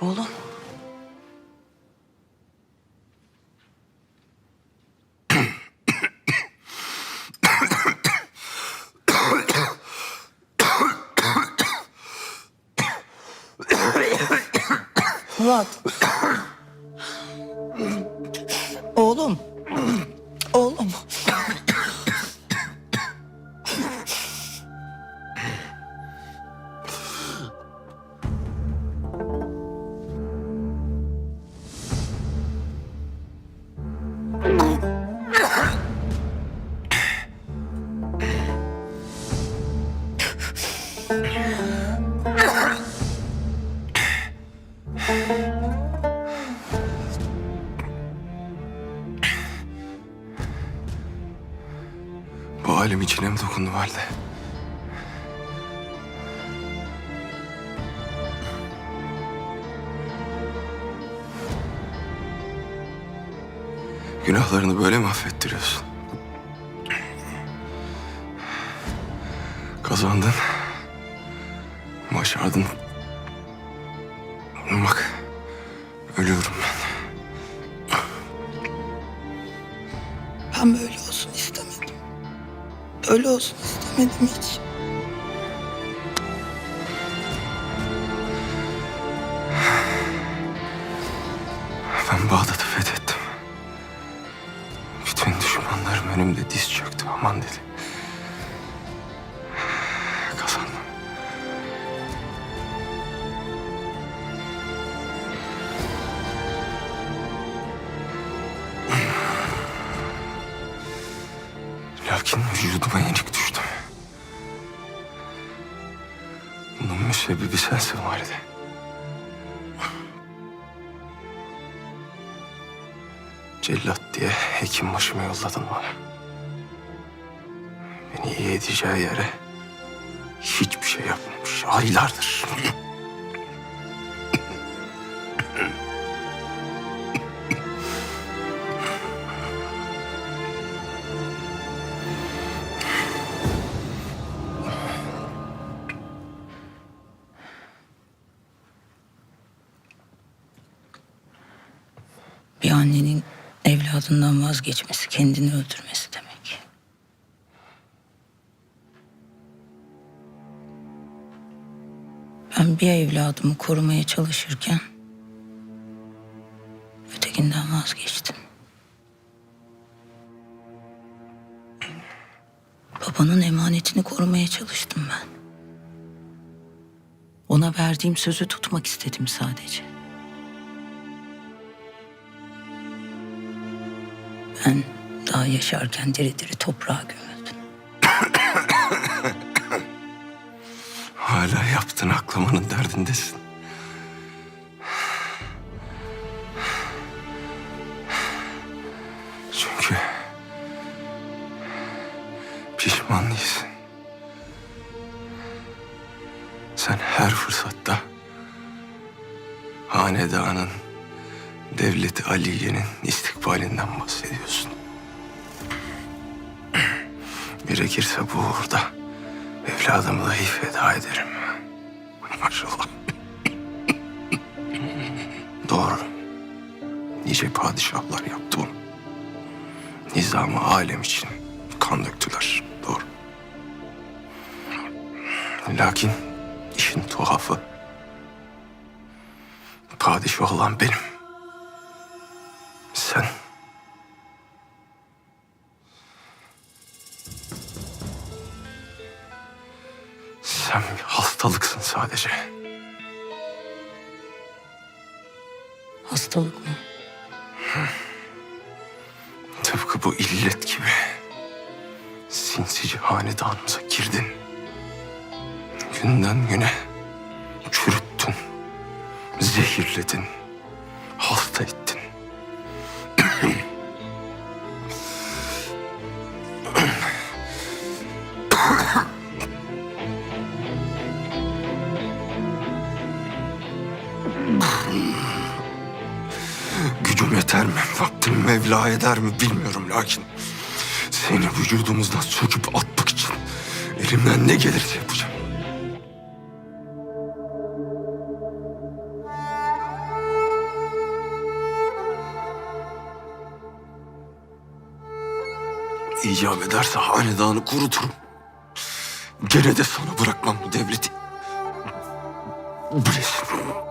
Oğlum. Murat. İçine mi dokundu valide? Günahlarını böyle mi affettiriyorsun? Kazandın. Başardın. Bak. Ölüyorum ben. Ben böyle olsun istemedim. Öyle olsun istemedim hiç. Ben Bağdat'ı fethettim. Bütün düşmanlarım önümde diz çöktü. Aman dedi. Vücuduma yenik düştü. Bunun müsebbibi sensin valide. Cellat diye hekim başıma yolladın bana. Beni iyi edeceği yere hiçbir şey yapmamış. Aylardır. Bir annenin evladından vazgeçmesi kendini öldürmesi demek. Ben bir evladımı korumaya çalışırken ötekinden vazgeçtim. Babanın emanetini korumaya çalıştım ben. Ona verdiğim sözü tutmak istedim sadece. Ben daha yaşarken diri diri toprağa gömüldüm. Hala yaptığın aklamanın derdindesin. Çünkü pişman değilsin. Sen her fırsatta hanedanın, devleti Aliye'nin istikbalinden bahsediyorsun. Gerekirse bu uğurda evladımı dahi feda ederim. Maşallah. Doğru. Nice padişahlar yaptı onu. Nizamı alem için kan döktüler. Doğru. Lakin işin tuhafı padişah olan benim. Sen bir hastalıksın sadece. Hastalık mı? Tıpkı bu illet gibi. Sinsice hanedanımıza girdin. Günden güne çürüttün. Zehirledin. Hasta ettin. Mevla eder mi bilmiyorum lakin... ...seni vücudumuzdan söküp atmak için elimden ne gelirse yapacağım. İcap ederse hanedanı kuruturum. Gene de sana bırakmam bu devleti. Bilesin.